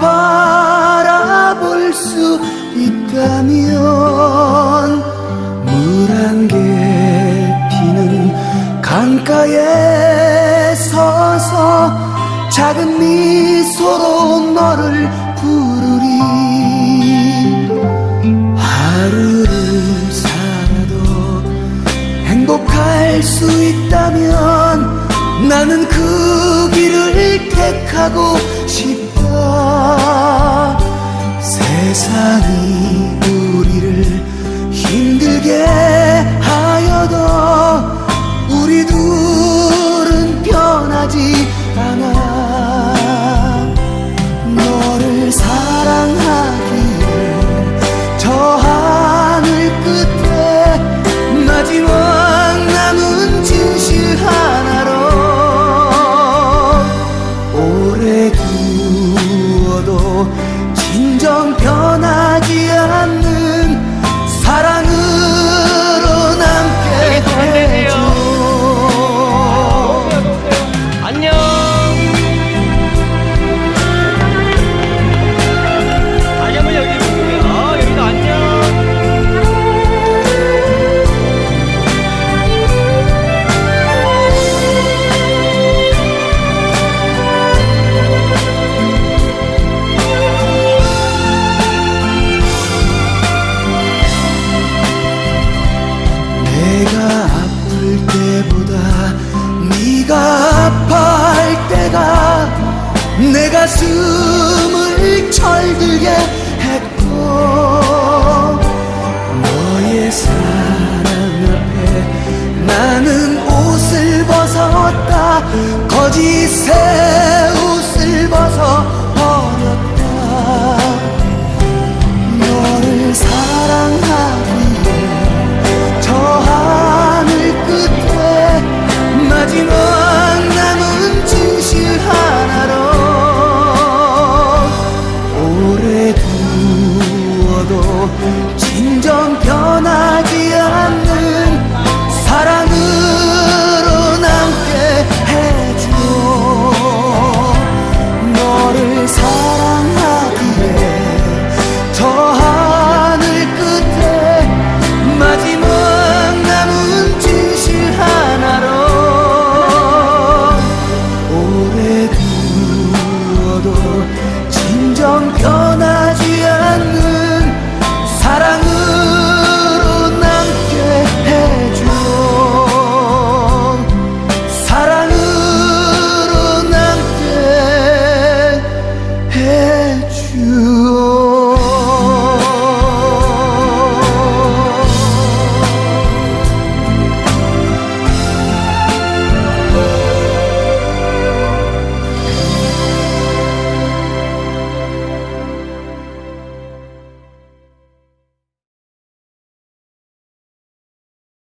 바라볼 수 있다면 물안개 피는 강가에 서서 작은 미소로 너를 부르리. 하루를 살아도 행복할 수 있다면 나는 그 길을 택하고 싶다 세상 가슴을 철들게 했고 너의 사랑 앞에 나는 옷을 벗었다. 거짓의 진정 변하지 않는